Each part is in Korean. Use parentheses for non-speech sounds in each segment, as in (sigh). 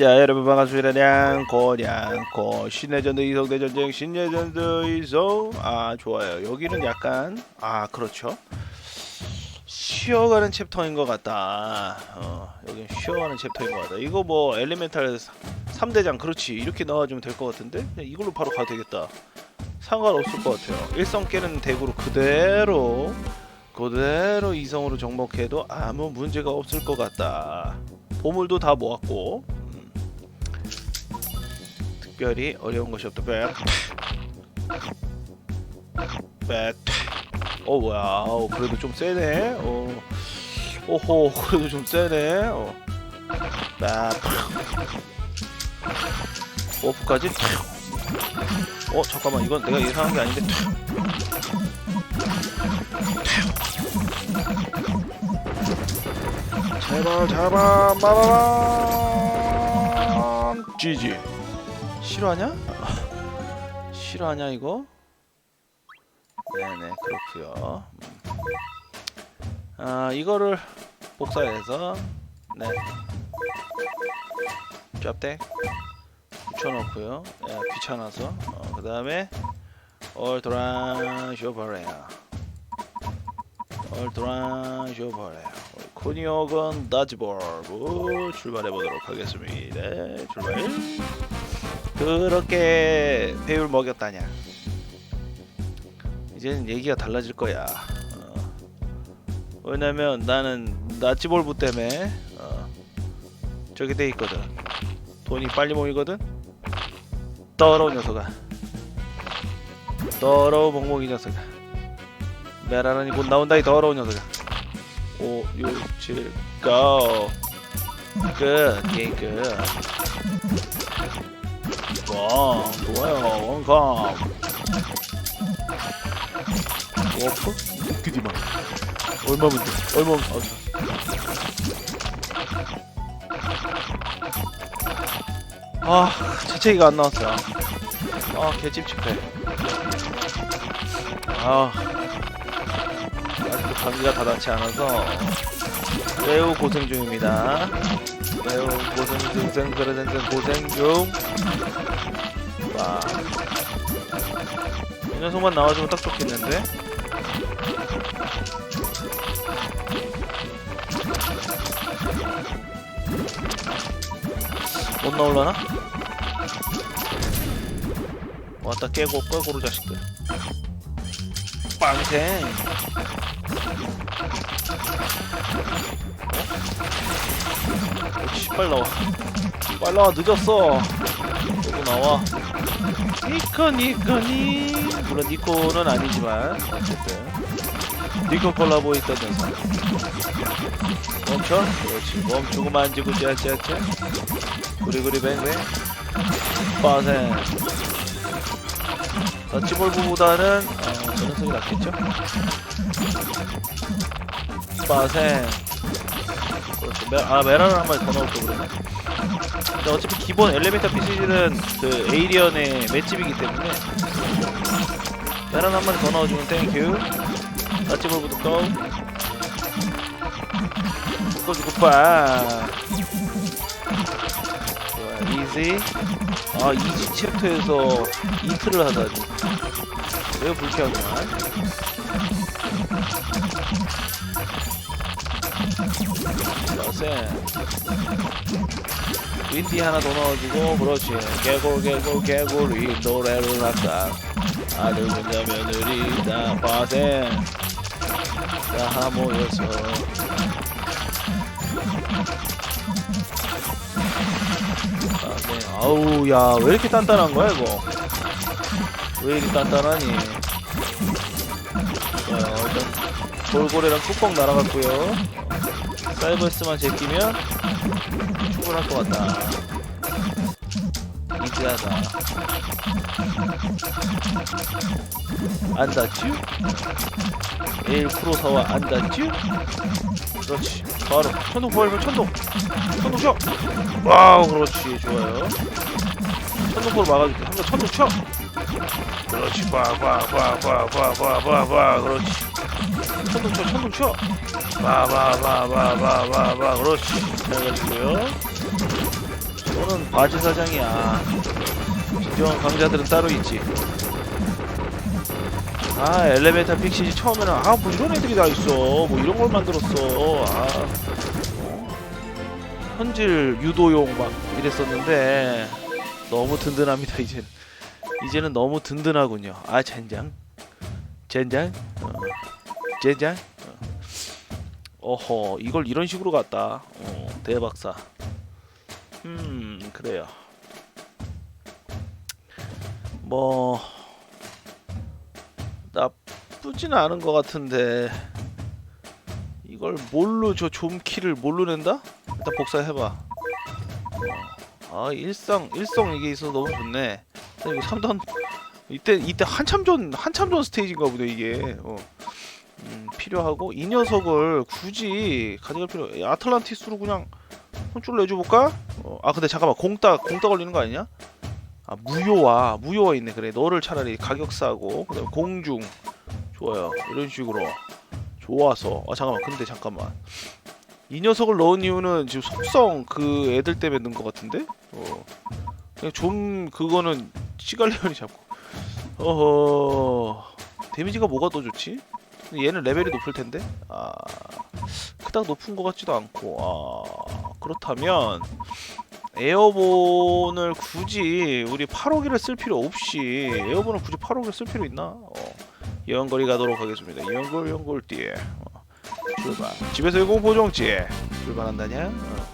자 여러분 반갑습니다. 냥코 냥코 신내전도 이성 대 전쟁 신내전도 이성. 아 좋아요. 여기는 약간 아 그렇죠. 쉬어가는 챕터인 것 같다. 어 여기 쉬어가는 챕터인 것 같다. 이거 뭐 엘리멘탈 3대장 그렇지. 이렇게 나와주면 될 것 같은데? 이걸로 바로 가도 되겠다. 상관없을 것 같아요. 일성 깨는 대구로 그대로 그대로 이성으로 정복해도 아무 문제가 없을 것 같다. 보물도 다 모았고. 음. 특별히 어려운 것이 없다 백. 백. 어 뭐야 어, 그래도 좀 세네 어. 오호 그래도 좀 세네 어. 백. 오프까지 어 잠깐만 이건 내가 예상한 게 아닌데 제발 잡아 마바밤 GG 싫어하냐? 싫어하냐 이거? 네네 그렇구요. 아 이거를 복사해서. 네. 짭대 붙여놓고요. 예, 귀찮아서. 어, 그 다음에 얼트라 쇼버레야 얼트라 쇼버레야 코니오건 다지볼로 출발해 보도록 하겠습니다. 출발. 그렇게 배율 먹였다냐? 이제는 얘기가 달라질 거야. 어. 왜냐면 나는 나치볼부 때문에 어. 저기 돼 있거든. 돈이 빨리 모이거든. 더러운 녀석아. 더러운 멍멍이 녀석아. 메라란이 곧 나온다 이 더러운 녀석아. 5, 6, 7, go. 끝, 게임 끝. 와, 좋아요, 원컴. 워프? 웃기지마. 얼마면 돼? 얼마면, 아, 아, 재채기가 안 나왔어. 아, 개찝찝해. 아. 아직도 감기가 다 낫지 않아서 매우 고생 중입니다. 매우 고생 중생 그래생생 고생 중. 와. 이 녀석만 나와주면 딱 좋겠는데. 못 나올라나? 왔다 깨고 꾀고루 자식들. 빵생. 빨리 나와. 빨리 나와 늦었어. 여기 나와. 니코 니코 니. 물론 니코는 아니지만 어쨌든. 니코 콜라보 있던 녀석 멈춰. 그렇지. 멈추고 만지고 짜짜짜 구리구리 뱅뱅. 빠센 더치볼부보다는 어, 저 녀석이 낫겠죠? 빠센 그렇죠. 메, 아 메라를 한 마리 더 넣을 거 그러네. 근데 어차피 기본 엘리베이터 PC는 그 에이리언의 맷집이기 때문에 메란 한 마리 더 넣어주면 땡큐. 나치볼부터 고. 묶어주고 빠. 좋아 이지. 아 이지 챕터에서 이틀을 하다니. 매우 불쾌하구 만. 센 윈디 하나 더 넣어주고 그렇지. 개골 개골 이 노래를 할까 아들 혼자 며느리 다 빠센 다 모여서. 아우 야 왜 이렇게 단단한 거야 이거? 왜 이렇게 단단하니 자 돌고래랑 뚜껑 날아갔고요 사이버스만 제끼면 충분할 것 같다. 이지하다. 안 닿쥬? 에일 프로사와 안 닿쥬? 그렇지. 바로 천둥 보이면 천둥. 천둥 쳐. 와우 그렇지 좋아요. 천둥 포로 막아줄게. 한번 천둥 쳐. 그렇지. 봐봐봐봐봐봐봐봐 그렇지. 천둥 쳐 천둥 쳐. 봐봐봐봐봐봐봐 그렇지. 잘 가지고요. 너는 바지 사장이야. 진정한 강자들은 따로 있지. 아 엘리베이터 픽시지 처음에는 아 뭐 이런 애들이 다 있어. 뭐 이런 걸 만들었어. 아. 현질 유도용 막 이랬었는데 너무 든든합니다 이제는 이제는 너무 든든하군요. 아 젠장. 젠장? 어. 젠장? 어. 어허 이걸 이런 식으로 갔다. 어, 대박사. 음 그래요. 뭐 나쁘지는 않은 것 같은데 이걸 뭘로 저 좀키를 뭘로 낸다? 일단 복사해봐 어. 아 일성 일성 이게 있어서 너무 좋네 이거 3단 이때 이때 한참 전 한참 전 스테이지인가 보네 이게 어. 음, 필요하고 이 녀석을 굳이 가져갈 필요 아틀란티스로 그냥 혼쭐 내줘볼까? 어, 아 근데 잠깐만 공따 공따 걸리는 거 아니냐? 아 무효화 무효화 있네 그래 너를 차라리 가격 싸고 그다음 공중 좋아요. 이런 식으로 좋아서. 아 잠깐만. 근데 잠깐만. 이 녀석을 넣은 이유는 지금 속성 그 애들 때문에 넣은 것 같은데? 어. 좀 그거는 시갈리언이 (laughs) 잡고. 어허. 데미지가 뭐가 더 좋지? 얘는 레벨이 높을 텐데? 아 그닥 높은 것 같지도 않고. 아 그렇다면 에어본을 굳이 우리 8호기를 쓸 필요 없이 에어본을 굳이 8호기를 쓸 필요 있나? 어, 예언거리 가도록 하겠습니다. 예언걸 예언걸띠 어, 출발. 집에서의 공포 정치 출발한다냐? 어.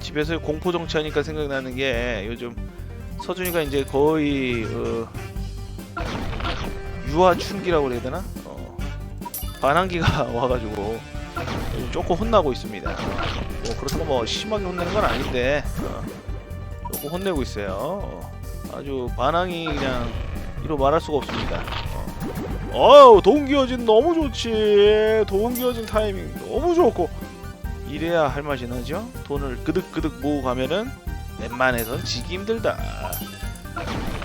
집에서의 공포 정치하니까 생각나는 게 요즘 서준이가 이제 거의 어, 유아춘기라고 그래야 되나? 어, 반항기가 (laughs) 와가지고 조금 혼나고 있습니다. 뭐 그렇다고 뭐 심하게 혼내는 건 아닌데 어, 조금 혼내고 있어요. 어, 아주 반항이 그냥 이로 말할 수가 없습니다. 어. 어우 동기어진 너무 좋지. 동기어진 타이밍 너무 좋고 이래야 할 맛이 나죠. 돈을 그득그득 모으고 가면은 웬만해선 지기 힘들다.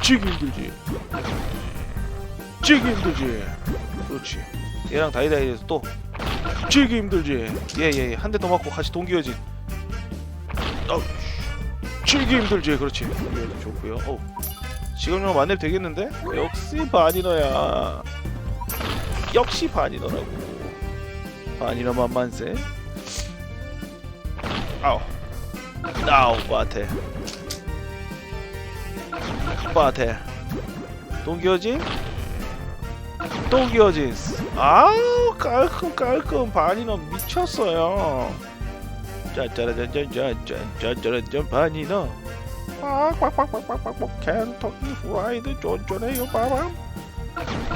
지기 힘들지. 지기 힘들지. 그렇지. 얘랑 다이다이에서 또 지기 힘들지. 예예예. 한 대 더 맞고 같이 동기어진. 어, 지기 힘들지. 그렇지. 동기어진 좋고요. 어. 지금이랑 만렙 되겠는데? 역시 바니너야. 역시 바니너라고. 바니너 만만세. 아우. 아우 바텔. 바텔. 동기어진? 동기어진. 아우 깔끔 깔끔 바니너 미쳤어요. 짜짜라짠짠짠짠짠짠짠 바니너. 빡빡빡빡빡빡 켄터키 후라이드 쫀쫀해요 빠밤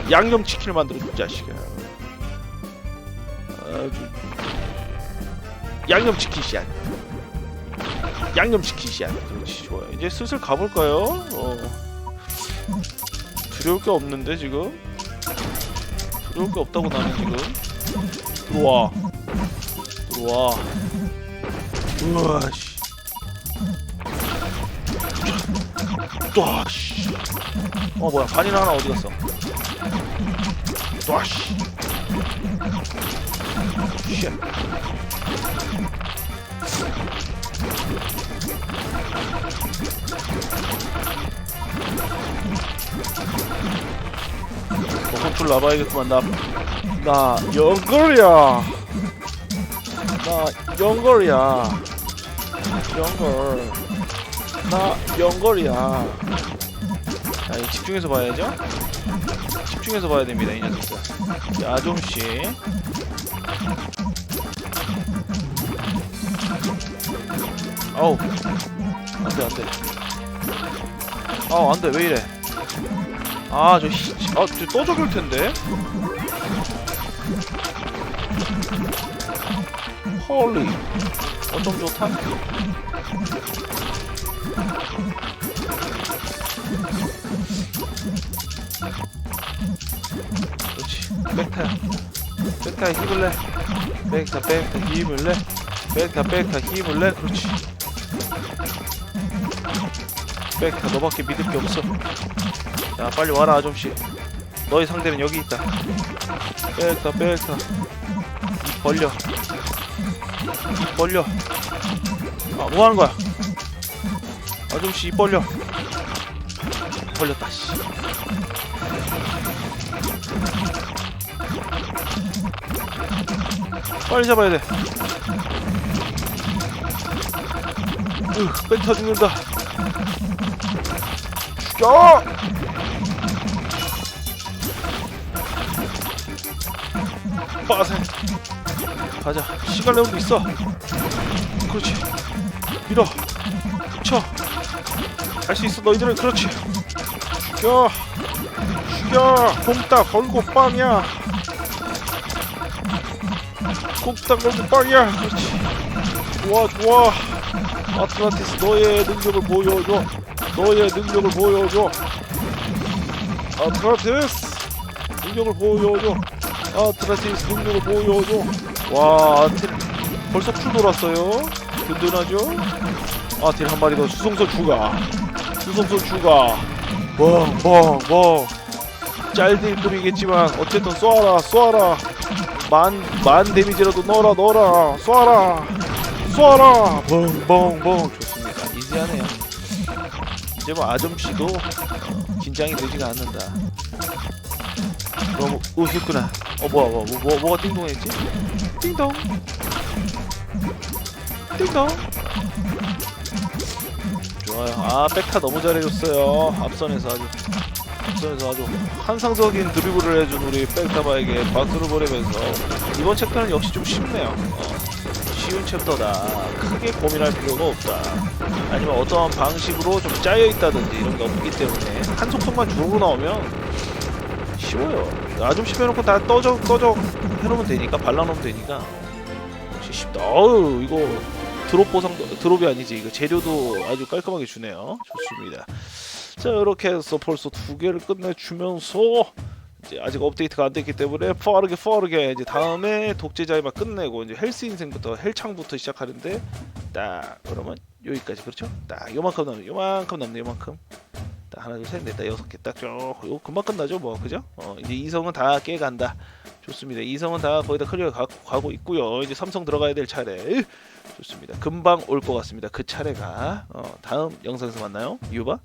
양념치킨을 만들어준 자식아 아주 양념치킨 샷 양념치킨 샷 그렇지 좋아요 이제 슬슬 가볼까요? 어. 두려울 게 없는데 지금 두려울 게 없다고 나는 지금 들어와 들어와 우와 씨 또아 씨. 어 뭐야. 반이나 하나 어디 갔어? 또아 씨. 쉣. 버섯풀 나봐야겠구만. 나, 나 영걸이야. 나 영걸이야. 영걸 나 영걸이야. 자 이거 집중해서 봐야죠. 집중해서 봐야 됩니다 이 녀석들. 자 아좀씨. 어우. 안돼 안돼. 아 안돼. 왜 이래? 아저 아저또 저길 텐데? 헐리. 어쩜 좋다 그렇지. 백타야 백타야 힘을 내. 백타 백타 힘을 내. 백타 백타 힘을 내. 그렇지. 백타 너밖에 믿을 게 없어. 자 빨리 와라 아tom씨. 너의 상대는 여기 있다. 백타 백타. 입 벌려. 입 벌려. 아, 뭐 하는 거야? 아저씨 입 벌려. 벌렸다, 씨. 빨리 잡아야 돼. 으, 멘타 죽는다. 죽여! 빠세. 가자. 시간 내용도 있어. 그렇지. 밀어. 붙여. 할 수 있어. 너희들은 그렇지. 죽여. 죽여. 콩딱 걸고 빵이야. 콩딱 걸고 빵이야. 그렇지. 좋아 좋아. 아틀란티스 너의 능력을 보여줘. 너의 능력을 보여줘. 아틀란티스 능력을 보여줘. 아틀란티스 능력을 보여줘. 와, 아틀 벌써 풀 돌았어요. 든든하죠? 아틀 한 마리 더 수송선 추가. 수송선 추가. 멍. 짤딜급이겠지만 어쨌든 쏘아라, 쏘아라. 만, 만 데미지라도 넣어라, 넣어라. 쏘아라, 쏘아라. 멍, 멍, 멍. 좋습니다. 이지하네요. 이제 뭐 아점씨도 어, 긴장이 되지가 않는다. 너무 우습구나. 어 뭐야 뭐, 뭐, 뭐 뭐가 띵동했지? 띵동. 띵동. 좋아요. 아 백타 너무 잘해줬어요. 앞선에서 아주 앞선에서 아주 환상적인 드리블을 해준 우리 백타바에게 박수를 보내면서 이번 챕터는 역시 좀 쉽네요. 어, 쉬운 챕터다. 크게 고민할 필요가 없다. 아니면 어떠한 방식으로 좀 짜여 있다든지 이런 게 없기 때문에 한 속성만 주로 나오면 쉬워요. 아좀 씹혀놓고 다 떠져 해놓으면 되니까 발라놓으면 되니까 역시 쉽다. 어우 이거 드롭 보상 드롭이 아니지 이거 재료도 아주 깔끔하게 주네요. 좋습니다. 자 이렇게 해서 벌써 두 개를 끝내주면서 이제 아직 업데이트가 안 됐기 때문에 빠르게 빠르게 이제 다음에 독재자의 막 끝내고 이제 헬스 인생부터 헬창부터 시작하는데 딱 그러면 여기까지 그렇죠? 딱 요만큼 남네 요만큼 남네 요만큼 딱 하나 둘셋넷다 여섯 개 딱쭉 이거 금방 끝나죠 뭐 그죠? 어 이제 이성은 다 깨간다 좋습니다. 이성은 다 거의 다 클리어 가, 가고 있고요. 이제 삼성 들어가야 될 차례. 좋습니다. 금방 올 것 같습니다. 그 차례가. 어 다음 영상에서 만나요. 유바